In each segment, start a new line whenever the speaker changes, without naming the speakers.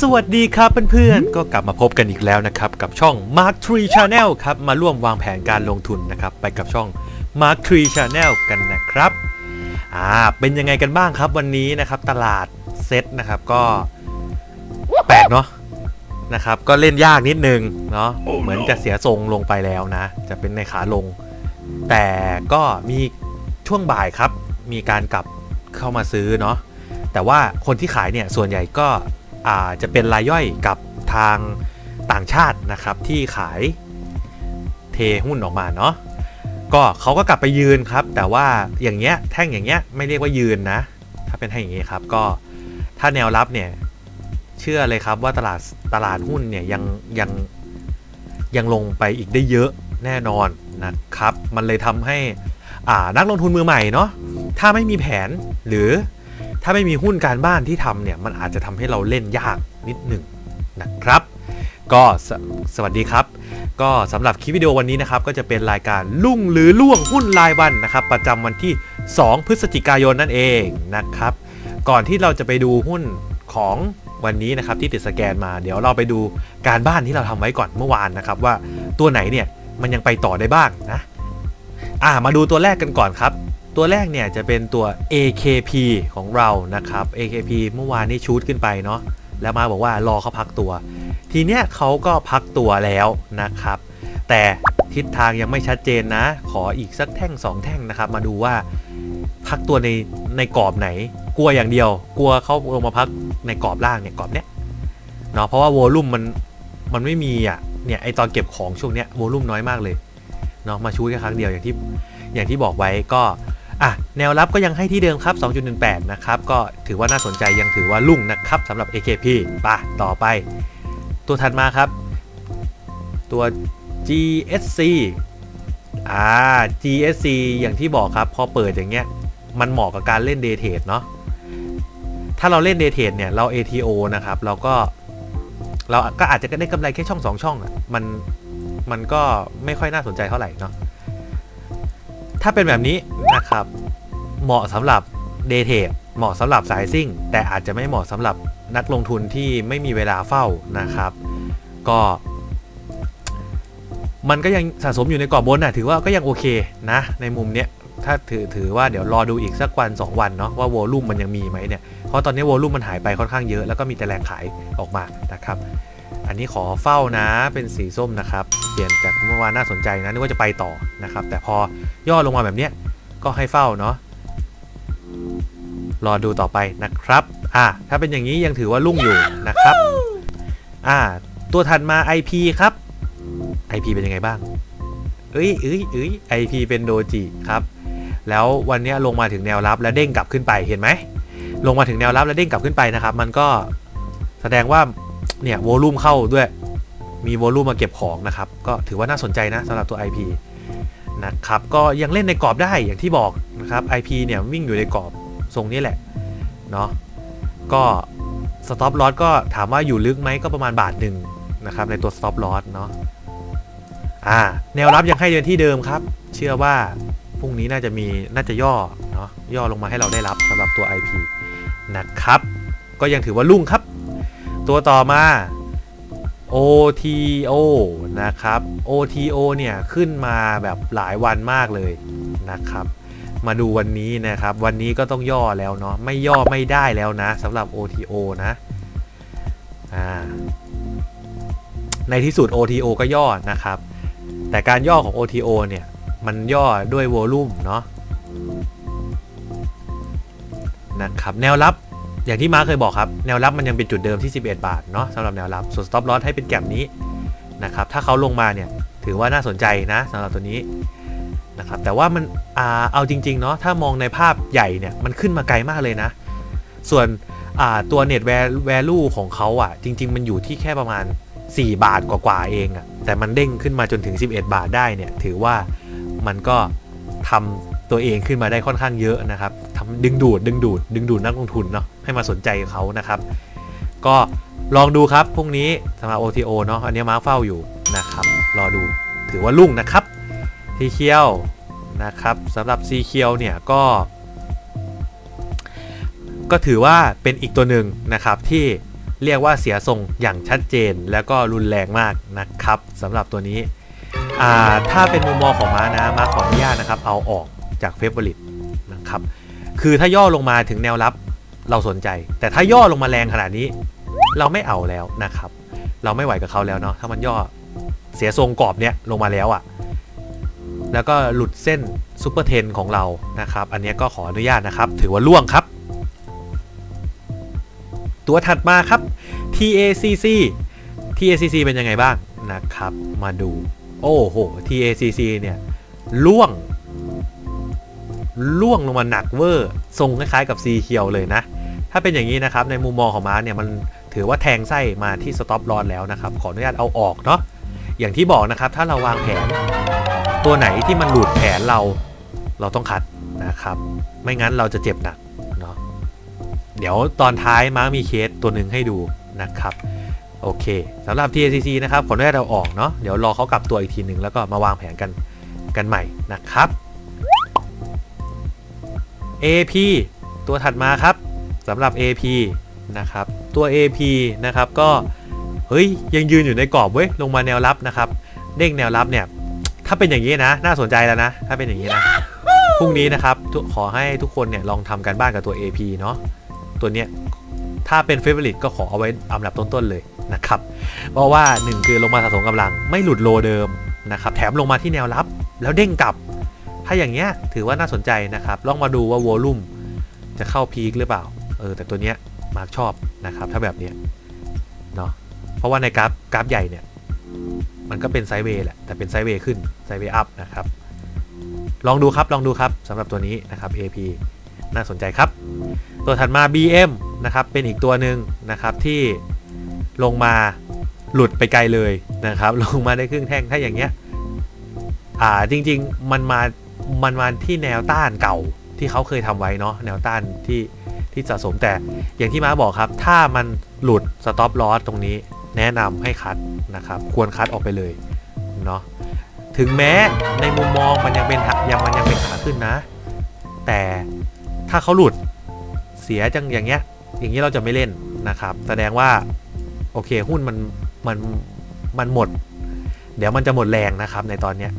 สวัสดีครับเพื่อนๆ ก็กลับมาพบกันอีกแล้วนะครับ กับช่อง Mark Tree Channel ครับ มาร่วมวางแผนการลงทุนนะครับ ไปกับช่อง Mark Tree Channel กันนะครับอ่าเป็นยังไงกันบ้างครับวันนี้นะครับ ตลาดเซ็ตนะครับก็แปลกเนาะนะครับ ก็เล่นยากนิดนึงเนาะเหมือนจะเสียทรงลงไปแล้วนะ จะเป็นในขาลง แต่ก็มีช่วงบ่ายครับ มีการกลับเข้ามาซื้อเนาะ แต่ว่าคนที่ขายเนี่ยส่วนใหญ่ก็จะเป็นรายย่อยกับทางต่างชาตินะครับที่ขายเทหุ้นออกมาเนาะก็เขาก็กลับไปยืนครับ แต่ว่าอย่างเงี้ยแท่งอย่างเงี้ยไม่เรียกว่ายืนนะ ถ้าเป็นแท่งอย่างงี้ครับก็ถ้าแนวรับเนี่ยเชื่อเลยครับว่าตลาดตลาดหุ้นเนี่ยยังยังยังลงไปอีกได้เยอะแน่นอนนะครับ มันเลยทำให้อ่านักลงทุนมือใหม่เนาะถ้าไม่มีแผนหรือ ถ้าไม่มีหุ้นการบ้านที่ทำเนี่ยมันอาจจะทำให้เราเล่นยากนิดหนึ่งนะครับ ก็สสวัสดีครับ ก็สำหรับคลิปวิดีโอวันนี้นะครับ ก็จะเป็นรายการลุ่งหรือล่วงหุ้นรายวันนะครับ ประจำวันที่ 2 พฤศจิกายนนั่นเองนะครับ ก่อนที่เราจะไปดูหุ้นของวันนี้นะครับที่ติดสแกนมา เดี๋ยวเราไปดูการบ้านที่เราทำไว้ก่อนเมื่อวานนะครับ ว่าตัวไหนเนี่ยมันยังไปต่อได้บ้างนะอ่ามาดูตัวแรกกันก่อนครับ ตัวแรกเนี่ยจะเป็นตัว AKP ของเรานะครับ AKP เมื่อวานนี้ชูดขึ้นไปเนาะแล้วมาบอกว่ารอเขาพักตัว ทีเนี้ยเขาก็พักตัวแล้วนะครับ แต่ทิศทางยังไม่ชัดเจนนะ ขออีกสักแท่ง 2 แท่งนะครับ มาดูว่าพักตัวในในกรอบไหน กลัวอย่างเดียว กลัวเขาลงมาพักในกรอบล่างเนี่ยกรอบเนี้ยเนาะเพราะว่าโวลุ่มมันมันไม่มีอะเนี่ยไอตอนเก็บของช่วงเนี้ยโวลุ่มน้อยมากเลยเนาะมาชูแค่ครั้งเดียวอย่างที่อย่างที่บอกไว้ก็ อะแนวรับก็ยังให้ที่เดิมครับ 2.18 นะครับ ก็ถือว่าน่าสนใจยังถือว่าลุ่งนะครับสำหรับ AKP ป่ะต่อไป ตัวถัดมาครับ ตัว GSC อ่า GSC อย่างที่บอกครับ พอเปิดอย่างเงี้ย มันเหมาะกับการเล่น Day Trade เนาะถ้าเราเล่น Day Trade เนี่ย เรา ATO นะครับ เราก็ เราก็อาจจะได้กำไรแค่ช่อง 2 ช่องอะมันมันก็ไม่ค่อยน่าสนใจเท่าไหร่เนาะ ถ้าเป็นแบบนี้นะครับ เหมาะสำหรับ Day Trade เหมาะสำหรับสายซิ่ง แต่อาจจะไม่เหมาะสำหรับนักลงทุนที่ไม่มีเวลาเฝ้านะครับ ก็ มันก็ยังสะสมอยู่ในกรอบบนน่ะถือว่าก็ยังโอเคนะ ในมุมเนี้ยถ้าถือถือว่าเดี๋ยวรอดูอีกสักวัน 2 วันเนาะว่าโวลุ่มมันยังมีไหมเนี่ยเพราะตอนนี้โวลุ่มมันหายไปค่อนข้างเยอะแล้วก็มีแต่แรงขายออกมานะครับ อันนี้ขอเฝ้านะเป็นสีส้มนะครับ เปลี่ยนจากเมื่อวานน่าสนใจนะนึกว่าจะไปต่อนะครับ แต่พอย่อลงมาแบบเนี้ยก็ให้เฝ้าเนาะรอดูต่อไปนะครับอะถ้าเป็นอย่างนี้ยังถือว่าลุ่งอยู่นะครับอ่าตัวถัดมา IP ครับ IP เป็นยังไงบ้าง เอ้ยเอ้ยเอ้ย IP เป็นโดจิครับ แล้ววันนี้ลงมาถึงแนวรับแล้วเด้งกลับขึ้นไปเห็นไหมลงมาถึงแนวรับแล้วเด้งกลับขึ้นไปนะครับ มันก็แสดงว่า เนี่ยโวลูมเข้าด้วย มีโวลูมมาเก็บของนะครับ ก็ถือว่าน่าสนใจนะสำหรับตัว IP นะครับ ก็ยังเล่นในกรอบได้อย่างที่บอกนะครับ IP เนี่ยวิ่งอยู่ในกรอบทรงนี้แหละ เนาะก็สต็อปลอสก็ถามว่าอยู่ลึกไหมก็ประมาณบาทหนึ่งนะครับในตัวสต็อปลอสเนาะอ่าแนวรับยังให้เดินที่เดิมครับ เชื่อว่าพรุ่งนี้น่าจะมีน่าจะย่อเนาะย่อลงมาให้เราได้รับสำหรับตัว IP นะครับ ก็ยังถือว่าลุ่งครับ ตัวต่อมา OTO นะครับ OTO เนี่ยขึ้นมาแบบหลายวันมากเลยนะครับ มาดูวันนี้นะครับ วันนี้ก็ต้องย่อแล้วเนาะไม่ย่อไม่ได้แล้วนะสำหรับ OTO นะอ่าในที่สุด OTO ก็ย่อนะครับ แต่การย่อของ OTO เนี่ย มันย่อด้วยโวลูมเนาะนะครับแนวรับ อย่างที่มาเคยบอกครับ แนวรับมันยังเป็นจุดเดิมที่ 11 บาทเนาะสำหรับแนวรับ ส่วน stop loss ให้เป็นแก็บนี้นะครับ ถ้าเขาลงมาเนี่ยถือว่าน่าสนใจนะสำหรับตัวนี้นะครับ แต่ว่ามันอ่าเอาจริง ๆ เนาะถ้ามองในภาพใหญ่เนี่ยมันขึ้นมาไกลมากเลยนะ ส่วนอ่าตัว net value ของเขาอะ จริง ๆ มันอยู่ที่แค่ประมาณ 4 บาทกว่าๆเองอะแต่มันเด้งขึ้นมาจนถึง 11 บาทได้เนี่ย ถือว่ามันก็ทำตัวเองขึ้นมาได้ค่อนข้างเยอะนะครับ ดึงดูด ดึงดูด ดึงดูดนักลงทุนเนาะให้มาสนใจเขานะครับ ก็ลองดูครับพรุ่งนี้สำหรับ OTO เนาะอันนี้มาร์คเฝ้าอยู่นะครับ รอดูถือว่าลุ่งนะครับซีเคียวนะครับสำหรับซีเคียวเนี่ยก็ ก็ถือว่าเป็นอีกตัวหนึ่งนะครับที่เรียกว่าเสียทรงอย่างชัดเจนแล้วก็รุนแรงมากนะครับสำหรับตัวนี้อ่าถ้าเป็นมุมมองของม้านะม้าขออนุญาตนะครับ เอาออกจากเฟเวอริตนะครับ คือถ้าย่อลงมาถึงแนวรับเราสนใจ แต่ถ้าย่อลงมาแรงขนาดนี้ เราไม่เอาแล้วนะครับ เราไม่ไหวกับเขาแล้วเนาะถ้ามันย่อเสียทรงกรอบเนี้ยลงมาแล้วอะ่ะ แล้วก็หลุดเส้นซูเปอร์เทนของเรานะครับ อันนี้ก็ขออนุญาตนะครับ ถือว่าล่วงครับ ตัวถัดมาครับ TACC TACC เป็นยังไงบ้างนะครับ มาดู โอ้โห TACC เนี่ยล่วง ล่วงลงมาหนักเวอร์ ทรงคล้ายๆกับ C เคียวเลยนะ ถ้าเป็นอย่างนี้นะครับ ในมุมมองของมาร์เนี่ยมันถือว่าแทงไส้มาที่สต็อปลอ s แล้วนะครับ ขออนุญาตเอาออกเนาะ อย่างที่บอกนะครับ ถ้าเราวางแผน ตัวไหนที่มันหลุดแผนเรา เราต้องคัดนะครับ ไม่งั้นเราจะเจ็บหนักเนาะ เดี๋ยวตอนท้ายมาร์มีเคสตัวหนึ่งให้ดูนะครับโอเคสำหรับ TACC นะครับขออนุญาตเอาออกเนาะเดี๋ยวรอเขากลับตัวอีกทีหนึ่งแล้วก็มาวางแผนกันกันใหม่นะครับ AP ตัวถัดมาครับสำหรับ AP นะครับตัว AP นะครับก็เฮ้ยยังยืนอยู่ในกรอบเว้ยลงมาแนวรับนะครับเด้งแนวรับเนี่ยถ้าเป็นอย่างนี้นะ น่าสนใจแล้วนะ ถ้าเป็นอย่างนี้นะพรุ่งนี้นะครับทุกขอให้ทุกคนเนี่ยลองทำการบ้านกับตัว AP เนาะตัวเนี้ยถ้าเป็น Favorite ก็ขอเอาไว้อันดับต้นๆเลยนะครับ เพราะว่า 1 คือลงมาสะสมกำลังไม่หลุดโลเดิมนะครับแถมลงมาที่แนวรับแล้วเด้งกลับ ถ้าอย่างเงี้ยถือว่าน่าสนใจนะครับ ลองมาดูว่าวอลลุ่มจะเข้าพีคหรือเปล่า เออแต่ตัวเนี้ยมาร์กชอบนะครับ ถ้าแบบเนี้ยเนาะ เพราะว่าในกราฟกราฟใหญ่เนี่ย มันก็เป็นไซด์เวย์แหละ แต่เป็นไซด์เวย์ขึ้น ไซด์เวย์อัพนะครับ ลองดูครับ ลองดูครับสำหรับตัวนี้นะครับ AP น่าสนใจครับ ตัวถัดมา BM นะครับ เป็นอีกตัวหนึ่งนะครับที่ลงมาหลุดไปไกลเลยนะครับ ลงมาได้ครึ่งแท่ง ถ้าอย่างเงี้ย อ่า จริง ๆ มันมา มันมาที่แนวต้านเก่าที่เขาเคยทำไว้เนาะแนวต้านที่ที่สะสมแต่อย่างที่มาบอกครับ ถ้ามันหลุดสต็อปลอสตรงนี้แนะนำให้คัดนะครับ ควรคัดออกไปเลยเนาะถึงแม้ในมุมมองมันยังเป็นยังมันยังเป็นขาขึ้นนะ แต่ถ้าเขาหลุดเสียจังอย่างเงี้ย อย่างนี้เราจะไม่เล่นนะครับ แสดงว่าโอเคหุ้นมันมันมันหมด เดี๋ยวมันจะหมดแรงนะครับในตอนเนี้ย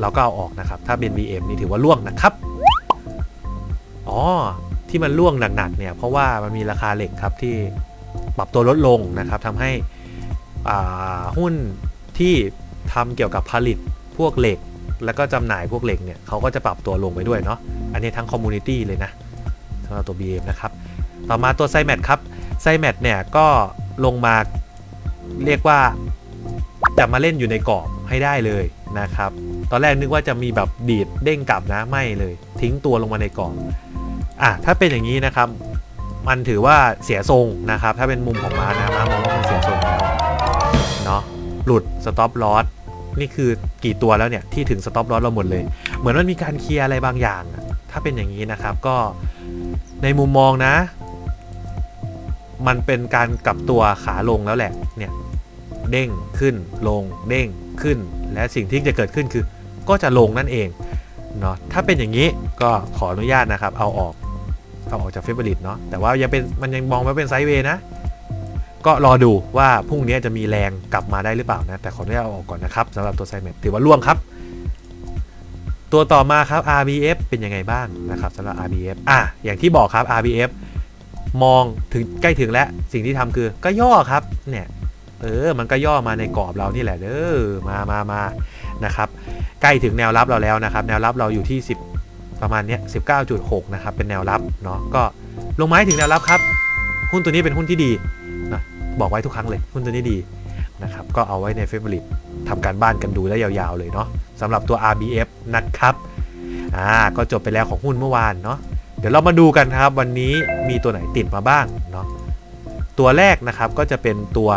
เราก็เอาออกนะครับ ถ้าเป็น BM นี่ถือว่าล่วงนะครับ อ๋อ ที่มันล่วงหนักๆเนี่ย เพราะว่ามันมีราคาเหล็กครับที่ปรับตัวลดลงนะครับทำให้หุ้นที่ทำเกี่ยวกับผลิตพวกเหล็ก แล้วก็จำหน่ายพวกเหล็กเนี่ยเขาก็จะปรับตัวลงไปด้วยเนาะ อันนี้ทั้งคอมมูนิตี้เลยนะสำหรับตัว BM นะครับ ต่อมาตัวไซแมทครับไซแมทเนี่ยก็ลงมาเรียกว่า จะมาเล่นอยู่ในกรอบให้ได้เลยนะครับ ตอนแรกนึกว่าจะมีแบบดีดเด้งกลับนะไม่เลย ทิ้งตัวลงมาในกรอบอะถ้าเป็นอย่างนี้นะครับ มันถือว่าเสียทรงนะครับ ถ้าเป็นมุมของม้านะม้ามองว่ามันเสียทรงแล้วเนาะหลุดสต็อปลอสนี่คือกี่ตัวแล้วเนี่ยที่ถึงสต็อปลอสเราหมดเลย เหมือนมันมีการเคลียร์อะไรบางอย่าง ถ้าเป็นอย่างนี้นะครับก็ในมุมมองนะ มันเป็นการกลับตัวขาลงแล้วแหละเนี่ย เด้งขึ้นลงเด้งขึ้น และสิ่งที่จะเกิดขึ้นคือ ก็จะลงนั่นเองเนาะถ้าเป็นอย่างนี้ก็ขออนุญาตนะครับ เอาออกเอาออกจากเฟเบริตเนาะแต่ว่ายังเป็นมันยังมองว่าเป็นไซด์เวย์นะ ก็รอดูว่าพรุ่งนี้จะมีแรงกลับมาได้หรือเปล่านะแต่ขออนุญาตเอาออกก่อนนะครับสำหรับตัวไซเมทถือว่าล่วงครับ ตัวต่อมาครับ RBF เป็นยังไงบ้างนะครับสำหรับ RBF อะอย่างที่บอกครับ RBF มองถึงใกล้ถึงแล้วสิ่งที่ทำคือก็ย่อครับเนี่ย เออ มันก็ย่อมาในกรอบเรานี่แหละเด้อมามามานะครับ ใกล้ถึงแนวรับเราแล้วนะครับ แนวรับเราอยู่ที่ 10 ประมาณเนี้ย19.6 นะครับ เป็นแนวรับเนาะ ก็ลงไม้ถึงแนวรับครับ หุ้นตัวนี้เป็นหุ้นที่ดีนะบอกไว้ทุกครั้งเลย หุ้นตัวนี้ดีนะครับ ก็เอาไว้ในเฟเวอริตทำการบ้านกันดูได้ยาวๆเลยเนาะสำหรับตัว RBF นะครับ อ่า ก็จบไปแล้วของหุ้นเมื่อวานเนาะ เดี๋ยวเรามาดูกันครับวันนี้มีตัวไหนติดมาบ้างเนาะ ตัวแรกนะครับก็จะเป็นตัว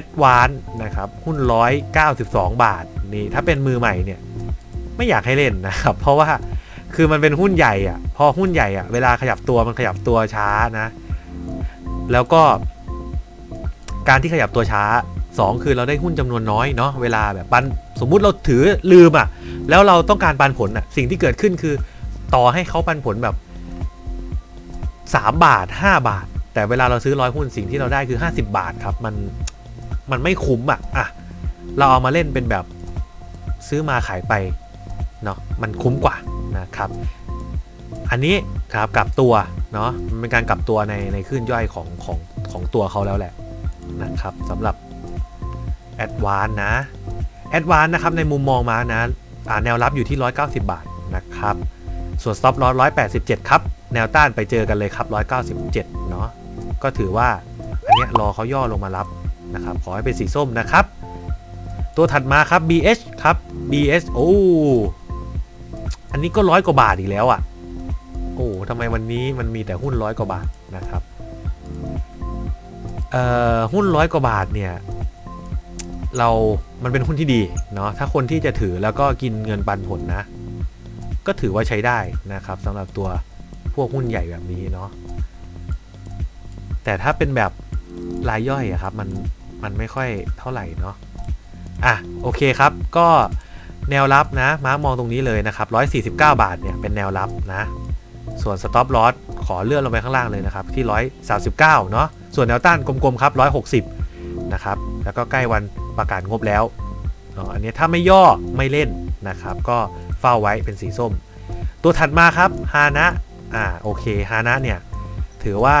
a d v a n c e นะครับหุ้น 192 บาทนี่ถ้าเป็นมือใหม่เนี่ยไม่อยากให้เล่นนะครับ เพราะว่าคือมันเป็นหุ้นใหญ่อะพอหุ้นใหญ่อะเวลาขยับตัวมันขยับตัวช้านะ แล้วก็ การที่ขยับตัวช้า 2 คือเราได้หุ้นจำนวนน้อยเนาะเวลาแบบปันสมมุติเราถือลืมอะแล้วเราต้องการปันผลอะ สิ่งที่เกิดขึ้นคือ ต่อให้เขาปันผลแบบ 3 บาท 5 บาท แต่เวลาเราซื้อร้อยหุ้นสิ่งที่เราได้คือ 50 บาทครับ มัน มันไม่คุ้มอะอะ เราเอามาเล่นเป็นแบบซื้อมาขายไปเนาะมันคุ้มกว่านะครับ อันนี้ครับกลับตัวเนาะมันเป็นการกลับตัวในในขึ้นย่อยของของของตัวเขาแล้วแหละนะครับสำหรับแอดวานนะแอดวานนะครับในมุมมองมานะอ่าแนวรับอยู่ที่ 190 บาทนะครับ ส่วน stop loss 187 ครับ แนวต้านไปเจอกันเลยครับ 197 เนาะก็ถือว่า อันเนี้ยรอเขาย่อลงมารับ นะครับ ขอให้เป็นสีส้มนะครับ ตัวถัดมาครับ BH ครับ BS โอ้อันนี้ก็ร้อยกว่าบาทอีกแล้วอะ่ะ โอ้ทำไมวันนี้มันมีแต่หุ้นร้อยกว่าบาทนะครับเอ่อหุ้นร้อยกว่าบาทเนี่ยเรา มันเป็นหุ้นที่ดีเนาะ ถ้าคนที่จะถือแล้วก็กินเงินปันผลนะ ก็ถือว่าใช้ได้นะครับสำหรับตัวพวกหุ้นใหญ่แบบนี้เนาะ แต่ถ้าเป็นแบบรายย่อยอะครับ มัน มันไม่ค่อยเท่าไหร่เนาะอะโอเคครับก็แนวรับนะมาร์กมองตรงนี้เลยนะครับ 149 บาทเนี่ยเป็นแนวรับนะ ส่วน stop loss ขอเลื่อนลงไปข้างล่างเลยนะครับ ที่ 139 เนาะส่วนแนวต้านกลมๆครับ 160 นะครับ แล้วก็ใกล้วันประกาศงบแล้วอันนี้ถ้าไม่ย่อไม่เล่นนะครับ ก็เฝ้าไว้เป็นสีส้ม ตัวถัดมาครับฮานะอ่าโอเคฮานะเนี่ยถือว่า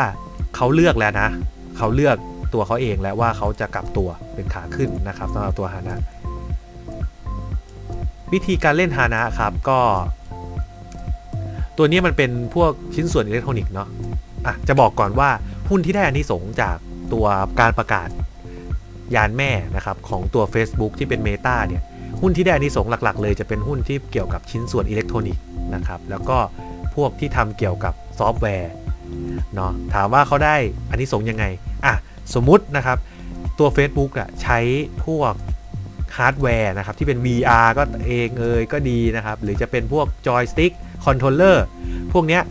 เขาเลือกแล้วนะ เขาเลือก ตัวเขาเองแล้วว่าเขาจะกลับตัวเป็นขาขึ้นนะครับสำหรับตัวฮานะวิธีการเล่นฮานะครับก็ ตัวนี้มันเป็นพวกชิ้นส่วนอิเล็กทรอนิกส์เนาะอะจะบอกก่อนว่าหุ้นที่ได้อานิสงส์จากตัวการประกาศยานแม่นะครับของตัว Facebook ที่เป็น Meta เนี่ยหุ้นที่ได้อานิสงส์หลักๆ เลยจะเป็นหุ้นที่เกี่ยวกับชิ้นส่วนอิเล็กทรอนิกส์นะครับแล้วก็พวกที่ทำเกี่ยวกับซอฟต์แวร์เนาะถามว่าเขาได้อานิสงส์ยังไง สมมุตินะครับตัว Facebook อะใช้พวกฮาร์ดแวร์นะครับที่เป็น VR ก็เองเอยก็ดีนะครับ หรือจะเป็นพวกจอยสติ๊กคอนโทรลเลอร์พวกเนี้ย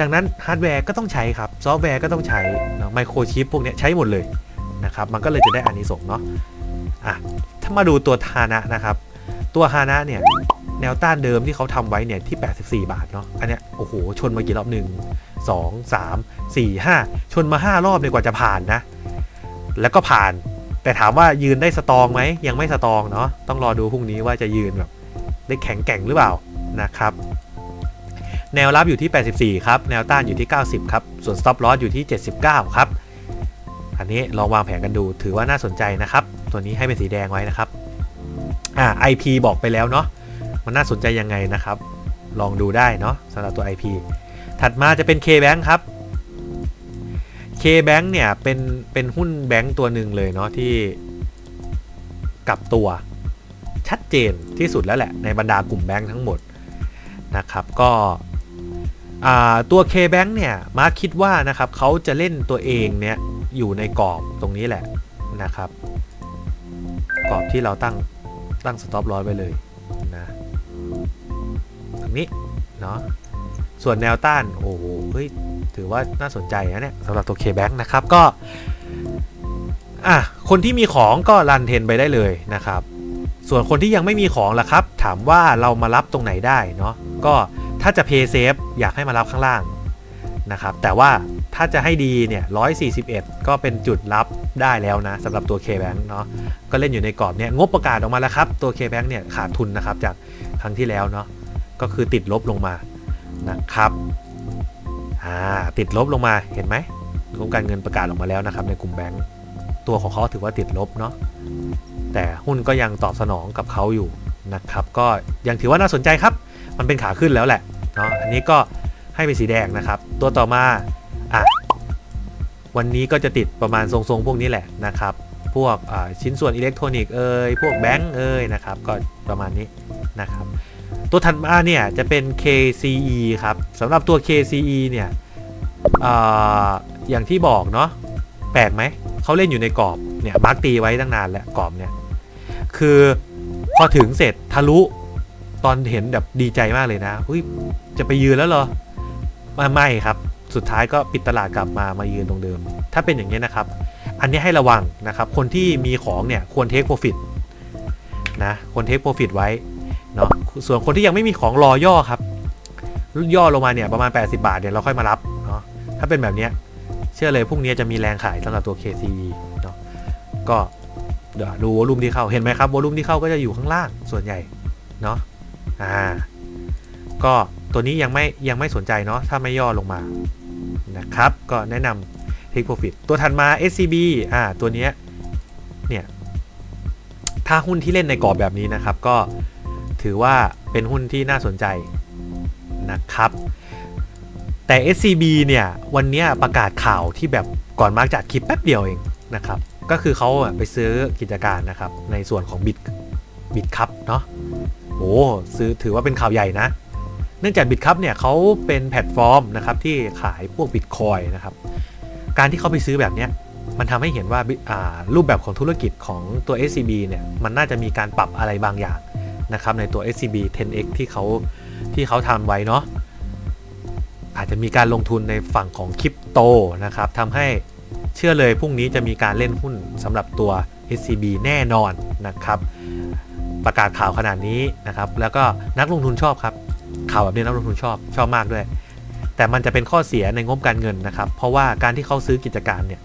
ดังนั้นฮาร์ดแวร์ก็ต้องใช้ครับ ซอฟต์แวร์ก็ต้องใช้ไมโครชิปพวกเนี้ยใช้หมดเลยนะครับ มันก็เลยจะได้อานิสงส์เนาะอะถ้ามาดูตัวฮานะนะครับ ตัวฮานะเนี่ย แนวต้านเดิมที่เขาทำไว้เนี่ยที่ 84 บาทเนาะอันเนี้ยโอ้โห ชนมากี่รอบหนึ่ง สองสามสี่ห้าชนมา 5 รอบเลยกว่าจะผ่านนะ แล้วก็ผ่าน แต่ถามว่ายืนได้สตองไหม ยังไม่สตองเนาะต้องรอดูพรุ่งนี้ว่าจะยืนแบบได้แข็งแกร่งหรือเปล่านะครับแนวรับอยู่ที่ 84 ครับ แนวต้านอยู่ที่ 90 ครับ ส่วน stop loss อยู่ที่ 79 ครับ อันนี้ลองวางแผนกันดู ถือว่าน่าสนใจนะครับ ตัวนี้ให้เป็นสีแดงไว้นะครับ อ่า IP บอกไปแล้วเนาะ มันน่าสนใจยังไงนะครับ ลองดูได้เนาะสำหรับตัว IP ถัดมาจะเป็น KBank ครับ K-Bank เนี่ยเป็นเป็นหุ้นแบงก์ตัวหนึ่งเลยเนาะที่กลับตัวชัดเจนที่สุดแล้วแหละในบรรดากลุ่มแบงก์ทั้งหมดนะครับก็ตัว K-Bank เนี่ยมาคิดว่านะครับเขาจะเล่นตัวเองเนี่ยอยู่ในกรอบตรงนี้แหละนะครับ กรอบที่เราตั้งตั้งสต็อปลอสไว้เลยนะตรงนี้เนาะ ส่วนแนวต้าน โอ้โหเฮ้ยถือว่าน่าสนใจนะเนี่ยสำหรับตัว K-Bank นะครับก็อะคนที่มีของก็รันเทนไปได้เลยนะครับ ส่วนคนที่ยังไม่มีของล่ะครับ ถามว่าเรามารับตรงไหนได้เนาะก็ถ้าจะ Pay Safe อยากให้มารับข้างล่างนะครับแต่ว่าถ้าจะให้ดีเนี่ย 141 ก็เป็นจุดรับได้แล้วนะสำหรับตัว K-Bank เนาะก็เล่นอยู่ในกรอบเนี่ยงบประกาศออกมาแล้วครับ ตัว K-Bank เนี่ยขาดทุนนะครับจากครั้งที่แล้วเนาะก็คือติดลบลงมา นะครับอ่าติดลบลงมาเห็นไหมกรมการเงินประกาศออกมาแล้วนะครับ ในกลุ่มแบงก์ตัวของเขาถือว่าติดลบเนาะแต่หุ้นก็ยังตอบสนองกับเขาอยู่นะครับ ก็ยังถือว่าน่าสนใจครับ มันเป็นขาขึ้นแล้วแหละเนาะอันนี้ก็ให้เป็นสีแดงนะครับ ตัวต่อมาอะวันนี้ก็จะติดประมาณทรงๆ พวกนี้แหละนะครับ พวกชิ้นส่วนอิเล็กทรอนิกส์เอ่ยพวกแบงก์เอ่ยนะครับ ก็ประมาณนี้นะครับ ตัวถัดมาเนี่ยจะเป็น KCE ครับสำหรับตัว KCE เนี่ยออย่างที่บอกเนาะแปลกไหม เขาเล่นอยู่ในกรอบเนี่ยมาร์กตีไว้ตั้งนานแล้วกรอบเนี่ย คือพอถึงเสร็จทะลุตอนเห็นแบบดีใจมากเลยนะอุ้ยจะไปยืนแล้วเหรอมาไม่ครับ สุดท้ายก็ปิดตลาดกลับมามายืนตรงเดิม ถ้าเป็นอย่างนี้นะครับ อันนี้ให้ระวังนะครับ คนที่มีของเนี่ยควรเทคโปรฟิตนะควรเทคโปรฟิตไว้ เนาะส่วนคนที่ยังไม่มีของรอย่อครับย่อลงมาเนี่ยประมาณ 80 บาทเนี่ยเราค่อยมารับเนาะถ้าเป็นแบบเนี้ยเชื่อเลยพรุ่งนี้จะมีแรงขายสำหรับตัว KCE เนาะก็เดี๋ยวดูวอลุ่มที่เข้าเห็นไหมครับวอลุ่มที่เข้าก็จะอยู่ข้างล่างส่วนใหญ่เนาะอ่าก็ตัวนี้ยังไม่ยังไม่สนใจเนาะถ้าไม่ย่อลงมานะครับ ก็แนะนำ Take Profit ตัวถัดมา SCB อ่าตัวเนี้ยเนี่ยถ้าหุ้นที่เล่นในกรอบแบบนี้นะครับ ก็ ถือว่าเป็นหุ้นที่น่าสนใจนะครับ แต่ SCB เนี่ยวันนี้ประกาศข่าวที่แบบก่อนมาร์กจัดคลิปแป๊บเดียวเองนะครับ ก็คือเขาไปซื้อกิจการนะครับ ในส่วนของบิตบิตคัพเนาะโอ้ซื้อถือว่าเป็นข่าวใหญ่นะ เนื่องจากบิตคัพเนี่ยเขาเป็นแพลตฟอร์มนะครับที่ขายพวกบิตคอยนะครับการที่เขาไปซื้อแบบเนี้ยมันทำให้เห็นว่ารูปแบบของธุรกิจของตัว SCB เนี่ย มันน่าจะมีการปรับอะไรบางอย่าง นะครับในตัว SCB 10x ที่เขาที่เขาทำไว้เนาะอาจจะมีการลงทุนในฝั่งของคริปโตนะครับทำให้เชื่อเลยพรุ่งนี้จะมีการเล่นหุ้นสำหรับตัว SCB แน่นอนนะครับ ประกาศข่าวขนาดนี้นะครับ แล้วก็นักลงทุนชอบครับ ข่าวแบบนี้นักลงทุนชอบชอบมากด้วย แต่มันจะเป็นข้อเสียในงบการเงินนะครับ เพราะว่าการที่เขาซื้อกิจการเนี่ย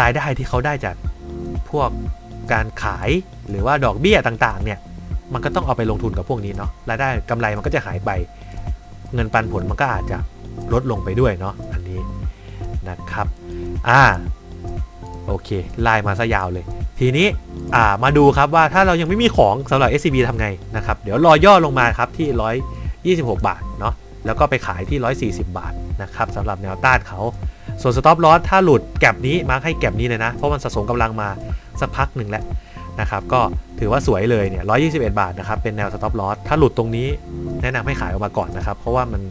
รายได้ที่เขาได้จากพวกการขายหรือว่าดอกเบี้ยต่างๆเนี่ย มันก็ต้องเอาไปลงทุนกับพวกนี้เนาะรายได้กำไรมันก็จะหายไป เงินปันผลมันก็อาจจะลดลงไปด้วยเนาะอันนี้นะครับอ่าโอเคไล่มาซะยาวเลย ทีนี้อ่ามาดูครับว่าถ้าเรายังไม่มีของสำหรับ SCB ทำไงนะครับ เดี๋ยวรอย่อลงมาครับที่ 126 บาทเนาะแล้วก็ไปขายที่ 140 บาทนะครับสำหรับแนวต้านเขาส่วนสต็อปลอสถ้าหลุดแก็บนี้มาร์คให้แก็บนี้เลยนะ เพราะมันสะสมกำลังมาสักพักหนึ่งแล้ว นะครับก็ถือว่าสวยเลยเนี่ย121 บาทนะครับเป็นแนวสต็อปลอสถ้าหลุดตรงนี้แนะนำให้ขายออกมาก่อนนะครับ เพราะว่ามัน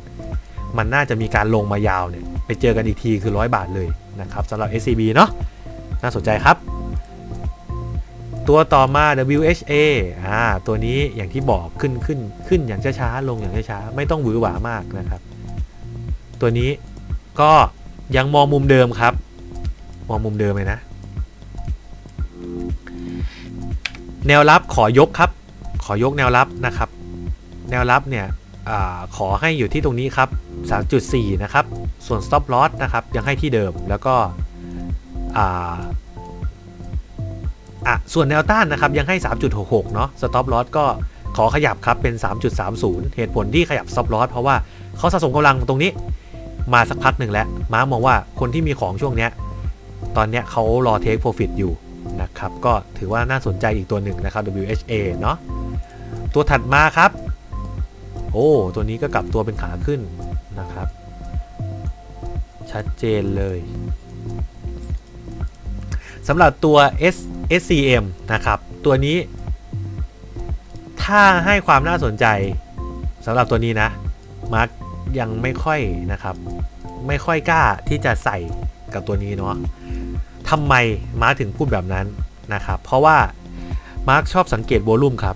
มันน่าจะมีการลงมายาวเนี่ยไปเจอกันอีกทีคือ 100 บาทเลยนะครับสำหรับ SCB เนาะน่าสนใจครับ ตัวต่อมา WHA อ่าตัวนี้อย่างที่บอกขึ้นขึ้นขึ้นอย่างช้าๆลงอย่างช้าๆไม่ต้องหวือหวามากนะครับ ตัวนี้ก็ยังมองมุมเดิมครับ มองมุมเดิมเลยนะ แนวรับขอยกครับ ขอยกแนวรับนะครับ แนวรับเนี่ยอขอให้อยู่ที่ตรงนี้ครับ 3.4 นะครับ ส่วน stop loss นะครับ ยังให้ที่เดิมแล้วก็อ่าอะส่วนแนวต้านนะครับยังให้ 3.66 เนาะ stop loss ก็ขอขยับครับเป็น 3.30 เหตุผลที่ขยับ stop loss เพราะว่าเขาสะสมกำลังตรงนี้มาสักพักหนึ่งแล้ว ม้ามองว่าคนที่มีของช่วงเนี้ย ตอนเนี้ยเขารอ take profit อยู่ นะครับ ก็ถือว่าน่าสนใจอีกตัวหนึ่งนะครับ WHA เนาะตัวถัดมาครับ โอ้ ตัวนี้ก็กลับตัวเป็นขาขึ้นนะครับ ชัดเจนเลยสำหรับตัว S SCM นะครับ ตัวนี้ ถ้าให้ความน่าสนใจสำหรับตัวนี้นะมาร์กยังไม่ค่อยนะครับ ไม่ค่อยกล้าที่จะใส่กับตัวนี้เนาะ ทำไมมาร์กถึงพูดแบบนั้นนะครับ เพราะว่ามาร์กชอบสังเกตโวลูมครับ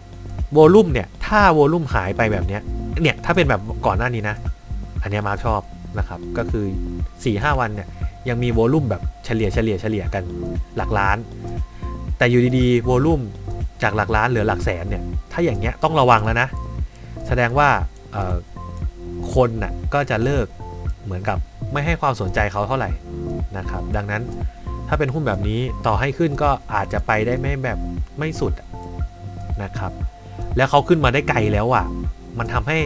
โวลูมเนี่ย ถ้าโวลูมหายไปแบบเนี้ยเนี่ย ถ้าเป็นแบบก่อนหน้านี้นะ อันนี้มาร์ชอบนะครับ ก็คือ 4-5 วันเนี่ยยังมีโวลูมแบบเฉลี่ยเฉลี่ยเฉลี่ยกันหลักล้าน แต่อยู่ดีๆโวลูมจากหลักล้านเหลือหลักแสนเนี่ย ถ้าอย่างเงี้ยต้องระวังแล้วนะ แสดงว่าคนน่ะก็จะเลิกเหมือนกับไม่ให้ความสนใจเขาเท่าไหร่นะครับ ดังนั้น ถ้าเป็นหุ้นแบบนี้ต่อให้ขึ้นก็อาจจะไปได้ไม่แบบไม่สุดนะครับ แล้วเขาขึ้นมาได้ไกลแล้วอะ มันทำให้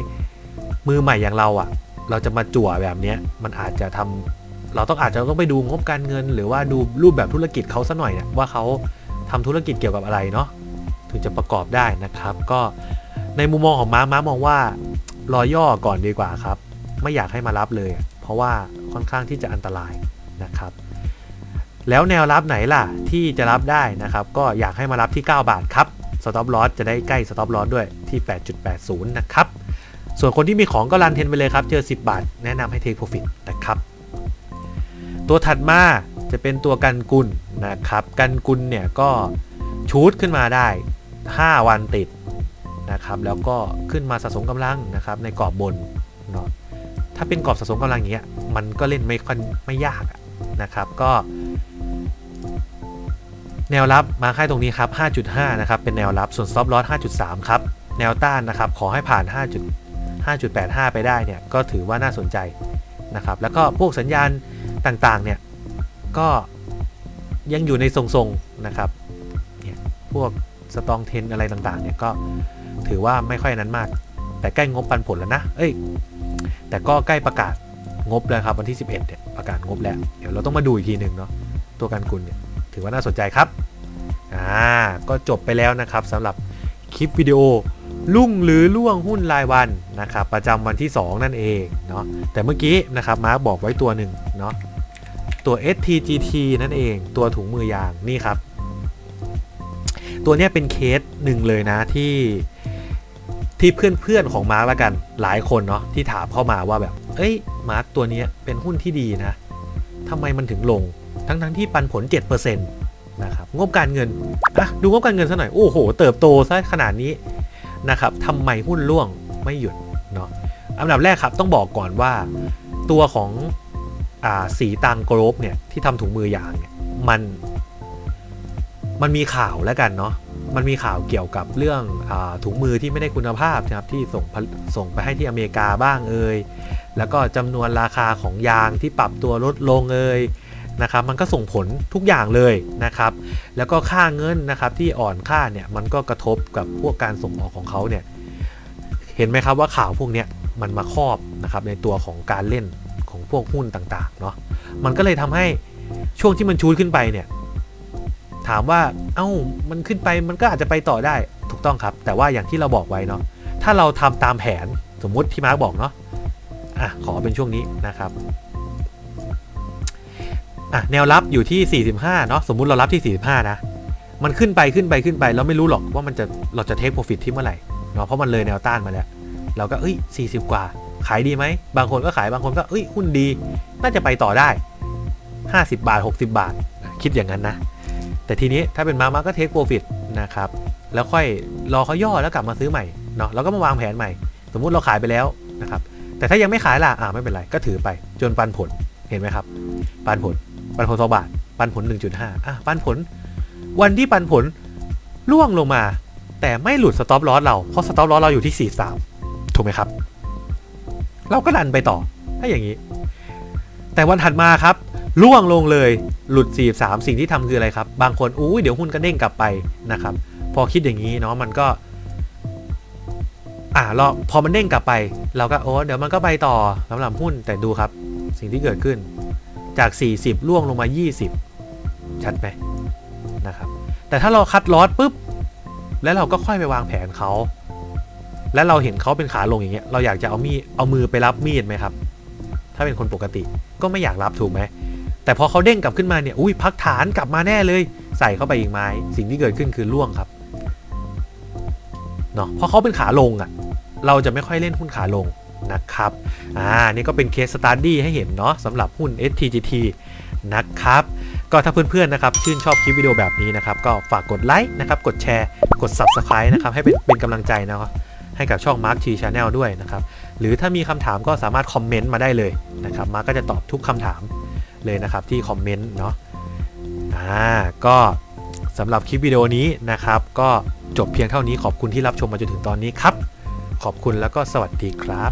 มือใหม่อย่างเราอะ เราจะมาจั่วแบบเนี้ยมันอาจจะทำเราต้องอาจจะต้องไปดูงบการเงิน หรือว่าดูรูปแบบธุรกิจเขาซะหน่อยเนี่ยว่าเขาทำธุรกิจเกี่ยวกับอะไรเนาะถึงจะประกอบได้นะครับ ก็ในมุมมองของม้าม้ามองว่ารอย่อก่อนดีกว่าครับ ไม่อยากให้มารับเลย เพราะว่าค่อนข้างที่จะอันตรายนะครับ แล้วแนวรับไหนล่ะที่จะรับได้นะครับ ก็อยากให้มารับที่ 9 บาทครับสต็อปลอสจะได้ใกล้สต็อปลอสด้วยที่ 8.80 นะครับ ส่วนคนที่มีของก็รันเทนไปเลยครับ เจอ 10 บาท แนะนำให้เทคโปรฟิตนะครับ ตัวถัดมาจะเป็นตัวกันกุลนะครับ กันกุลเนี่ยก็ชูดขึ้นมาได้ 5 วันติดนะครับ แล้วก็ขึ้นมาสะสมกำลังนะครับในกรอบบนเนาะถ้าเป็นกรอบสะสมกำลังอย่างเงี้ยมันก็เล่นไม่ค่อยไม่ยากนะครับ ก็ แนวรับมาค่ายตรงนี้ครับ 5.5 นะครับ เป็นแนวรับ ส่วน stop loss 5.3 ครับ แนวต้านนะครับ ขอให้ผ่าน 5 5.85 ไปได้เนี่ย ก็ถือว่าน่าสนใจนะครับ แล้วก็พวกสัญญาณต่างๆ เนี่ย ก็ยังอยู่ในทรงๆ นะครับ เนี่ย พวกสตองเทนอะไรต่างๆ เนี่ย ก็ถือว่าไม่ค่อยนั้นมาก แต่ใกล้งบปันผลแล้วนะ เอ้ย แต่ก็ใกล้ประกาศงบแล้วครับวันที่ 11 เนี่ย ประกาศงบแล้ว เดี๋ยวเราต้องมาดูอีกทีหนึ่งเนาะ ตัวการกุลเนี่ย ถือว่าน่าสนใจครับอ่าก็จบไปแล้วนะครับสำหรับคลิปวิดีโอลุ่งหรือล่วงหุ้นรายวันนะครับประจำวันที่ 2 นั่นเองเนาะแต่เมื่อกี้นะครับมาร์คบอกไว้ตัวหนึ่งเนาะตัว STGT นั่นเองตัวถุงมือยางนี่ครับ ตัวนี้เป็นเคสหนึ่งเลยนะที่ที่เพื่อนๆของมาร์กแล้วกันหลายคนเนาะที่ถามเข้ามาว่าแบบ เอ้ยมาร์กตัวนี้เป็นหุ้นที่ดีนะทำไมมันถึงลง ทั้งๆที่ปันผล 7%นะครับงบการเงินอะดูงบการเงินซะหน่อย โอ้โห เติบโตซะขนาดนี้นะครับทำไมหุ้นร่วงไม่หยุดเนาะอันดับแรกครับต้องบอกก่อนว่าตัวของอ่าสีตังโกรบเนี่ยที่ทำถุงมือยางเนี่ยมันมันมีข่าวแล้วกันเนาะมันมีข่าวเกี่ยวกับเรื่องอถุงมือที่ไม่ได้คุณภาพนะครับที่ส่งส่งไปให้ที่อเมริกาบ้างเอ่ยแล้วก็จำนวนราคาของยางที่ปรับตัวลดลงเอ่ย นะครับมันก็ส่งผลทุกอย่างเลยนะครับแล้วก็ค่าเงินนะครับที่อ่อนค่าเนี่ยมันก็กระทบกับพวกการส่งออกของเขาเนี่ยเห็นไหมครับว่าข่าวพวกเนี้ยมันมาครอบนะครับในตัวของการเล่นของพวกหุ้นต่างๆเนาะมันก็เลยทำให้ช่วงที่มันชูดขึ้นไปเนี่ยถามว่าเอ้ามันขึ้นไปมันก็อาจจะไปต่อได้ถูกต้องครับ แต่ว่าอย่างที่เราบอกไว้เนาะถ้าเราทำตามแผนสมมุติที่มาร์กบอกเนาะอะขอเป็นช่วงนี้นะครับ อะแนวรับอยู่ที่ 45 เนาะสมมุติเรารับที่ 45 นะ มันขึ้นไปขึ้นไปขึ้นไปเราไม่รู้หรอกว่ามันจะเราจะเทคโปรฟิตที่เมื่อไหร่เนาะเพราะมันเลยแนวต้านมาแล้ว เราก็เอ้ย 40 กว่า ขายดีไหม บางคนก็ขายบางคนก็เอ้ยหุ้นดี น่าจะไปต่อได้ 50 บาท 60 บาท คิดอย่างนั้นนะ แต่ทีนี้ถ้าเป็นมามาก็เทคโปรฟิตนะครับแล้วค่อยรอเขาย่อแล้วกลับมาซื้อใหม่เนาะแล้วก็มาวางแผนใหม่ สมมุติเราขายไปแล้วนะครับแต่ถ้ายังไม่ขายล่ะอ่าไม่เป็นไรก็ถือไปจนปันผลเห็นไหมครับปันผล ปันผลสองบาท ปันผล 1.5อะปันผล วันที่ปันผลล่วงลงมา แต่ไม่หลุดสต็อปลอสเรา เพราะสต็อปลอสเราอยู่ที่ 43 ถูกไหมครับ เราก็ดันไปต่อ ถ้าอย่างนี้ แต่วันถัดมาครับล่วงลงเลยหลุด 43 สิ่งที่ทำคืออะไรครับ บางคนอุ้ยเดี๋ยวหุ้นก็เด้งกลับไปนะครับ พอคิดอย่างนี้เนาะมันก็ อ่าเราพอมันเด้งกลับไป เราก็โอ้เดี๋ยวมันก็ไปต่อสำหรับหุ้นแต่ดูครับ สิ่งที่เกิดขึ้น จาก 40 ล่วงลงมา 20 ชัดไหมนะครับ แต่ถ้าเราคัดลอสปุ๊บ แล้วเราก็ค่อยไปวางแผนเขา แล้วเราเห็นเขาเป็นขาลงอย่างเงี้ย เราอยากจะเอามีดเอามือไปรับมีดไหมครับ ถ้าเป็นคนปกติก็ไม่อยากรับถูกไหม แต่พอเขาเด้งกลับขึ้นมาเนี่ย อุ้ยพักฐานกลับมาแน่เลย ใส่เข้าไปอีกไม้ สิ่งที่เกิดขึ้นคือล่วงครับ เนาะเพราะเขาเป็นขาลงอะ่ะ เราจะไม่ค่อยเล่นหุ้นขาลง นะครับอ่านี่ก็เป็นเคสสตาร์ดี้ให้เห็นเนาะสำหรับหุ้น STGT นะครับก็ถ้าเพื่อนๆนะครับชื่นชอบคลิปวิดีโอแบบนี้นะครับก็ฝากกดไลค์นะครับกดแชร์ กด Subscribe นะครับให้เป็นเป็นกำลังใจนะครับให้กับช่อง Mark T Channel ด้วยนะครับหรือถ้ามีคำถามก็สามารถคอมเมนต์มาได้เลยนะครับมาร์กก็จะตอบทุกคำถามเลยนะครับที่คอมเมนต์เนาะอ่าก็สำหรับคลิปวิดีโอนี้นะครับก็จบเพียงเท่านี้ขอบคุณที่รับชมมาจนถึงตอนนี้ครับ ขอบคุณแล้วก็สวัสดีครับ